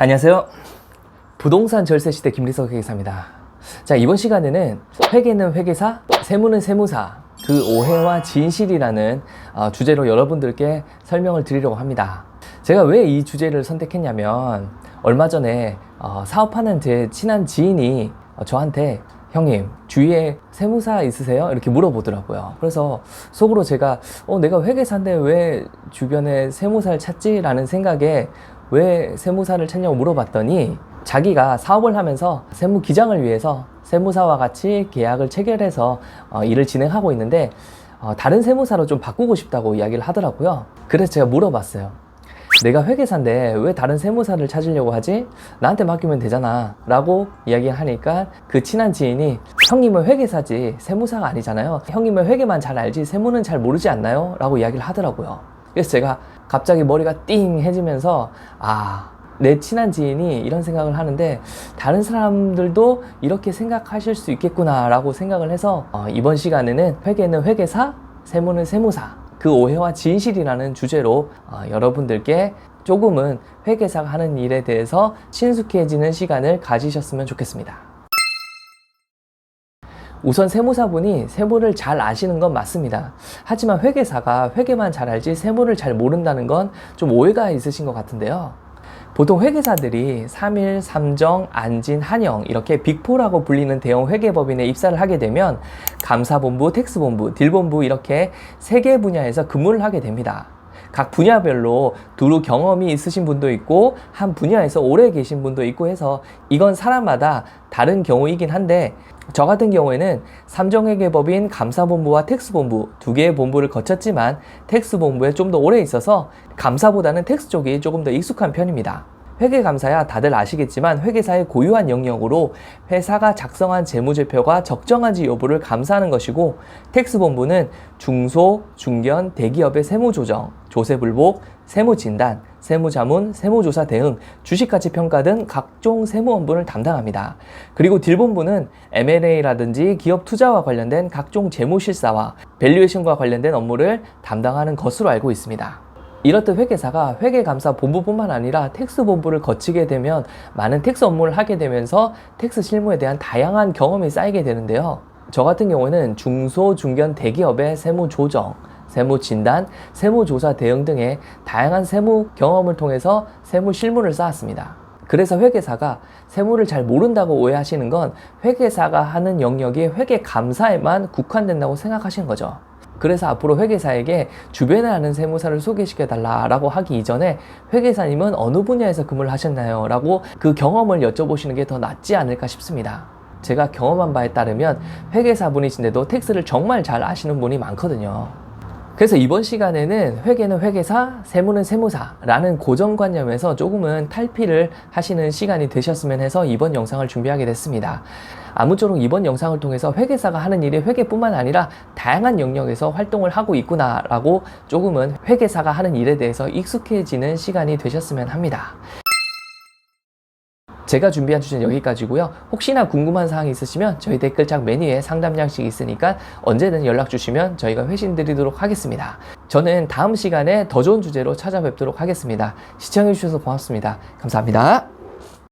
안녕하세요. 부동산 절세 시대 김리석 회계사입니다. 자, 이번 시간에는 회계는 회계사, 세무는 세무사, 그 오해와 진실이라는 어, 주제로 여러분들께 설명을 드리려고 합니다. 제가 왜 이 주제를 선택했냐면, 얼마 전에 어, 사업하는 제 친한 지인이 어, 저한테 형님, 주위에 세무사 있으세요? 이렇게 물어보더라고요. 그래서 속으로 제가, 어, 내가 회계사인데 왜 주변에 세무사를 찾지? 라는 생각에 왜 세무사를 찾냐고 물어봤더니 자기가 사업을 하면서 세무 기장을 위해서 세무사와 같이 계약을 체결해서 어, 일을 진행하고 있는데 어, 다른 세무사로 좀 바꾸고 싶다고 이야기를 하더라고요. 그래서 제가 물어봤어요. 내가 회계사인데 왜 다른 세무사를 찾으려고 하지? 나한테 맡기면 되잖아. 라고 이야기하니까 그 친한 지인이 형님은 회계사지 세무사가 아니잖아요. 형님은 회계만 잘 알지 세무는 잘 모르지 않나요? 라고 이야기를 하더라고요. 그래서 제가 갑자기 머리가 띵 해지면서 아, 내 친한 지인이 이런 생각을 하는데 다른 사람들도 이렇게 생각하실 수 있겠구나라고 생각을 해서 어, 이번 시간에는 회계는 회계사, 세무는 세무사 그 오해와 진실이라는 주제로 어, 여러분들께 조금은 회계사가 하는 일에 대해서 친숙해지는 시간을 가지셨으면 좋겠습니다. 우선 세무사분이 세무를 잘 아시는 건 맞습니다. 하지만 회계사가 회계만 잘 알지 세무를 잘 모른다는 건 좀 오해가 있으신 것 같은데요. 보통 회계사들이 3일, 3정, 안진, 한영 이렇게 빅4라고 불리는 대형 회계법인에 입사를 하게 되면 감사본부, 텍스본부, 딜본부 이렇게 세 개 분야에서 근무를 하게 됩니다. 각 분야별로 두루 경험이 있으신 분도 있고 한 분야에서 오래 계신 분도 있고 해서 이건 사람마다 다른 경우이긴 한데 저 같은 경우에는 삼정회계법인 감사본부와 텍스본부 두 개의 본부를 거쳤지만 텍스본부에 좀 더 오래 있어서 감사보다는 텍스 쪽이 조금 더 익숙한 편입니다. 회계감사야 다들 아시겠지만 회계사의 고유한 영역으로 회사가 작성한 재무제표가 적정한지 여부를 감사하는 것이고 텍스본부는 중소, 중견, 대기업의 세무조정, 조세불복, 세무진단, 세무자문, 세무조사 대응, 주식가치 평가 등 각종 세무 업무를 담당합니다. 그리고 딜본부는 M&A라든지 기업 투자와 관련된 각종 재무 실사와 밸류에이션과 관련된 업무를 담당하는 것으로 알고 있습니다. 이렇듯 회계사가 회계감사 본부뿐만 아니라 텍스 본부를 거치게 되면 많은 텍스 업무를 하게 되면서 텍스 실무에 대한 다양한 경험이 쌓이게 되는데요. 저 같은 경우에는 중소, 중견 대기업의 세무 조정, 세무 진단, 세무 조사 대응 등의 다양한 세무 경험을 통해서 세무 실무를 쌓았습니다. 그래서 회계사가 세무를 잘 모른다고 오해하시는 건 회계사가 하는 영역이 회계 감사에만 국한된다고 생각하시는 거죠. 그래서 앞으로 회계사에게 주변에 아는 세무사를 소개시켜 달라라고 하기 이전에 회계사님은 어느 분야에서 근무를 하셨나요? 라고 그 경험을 여쭤보시는 게 더 낫지 않을까 싶습니다. 제가 경험한 바에 따르면 회계사분이신데도 텍스를 정말 잘 아시는 분이 많거든요. 그래서 이번 시간에는 회계는 회계사, 세무는 세무사라는 고정관념에서 조금은 탈피를 하시는 시간이 되셨으면 해서 이번 영상을 준비하게 됐습니다. 아무쪼록 이번 영상을 통해서 회계사가 하는 일이 회계뿐만 아니라 다양한 영역에서 활동을 하고 있구나라고 조금은 회계사가 하는 일에 대해서 익숙해지는 시간이 되셨으면 합니다. 제가 준비한 주제는 여기까지고요. 혹시나 궁금한 사항이 있으시면 저희 댓글창 메뉴에 상담 양식이 있으니까 언제든 연락 주시면 저희가 회신 드리도록 하겠습니다. 저는 다음 시간에 더 좋은 주제로 찾아뵙도록 하겠습니다. 시청해 주셔서 고맙습니다. 감사합니다.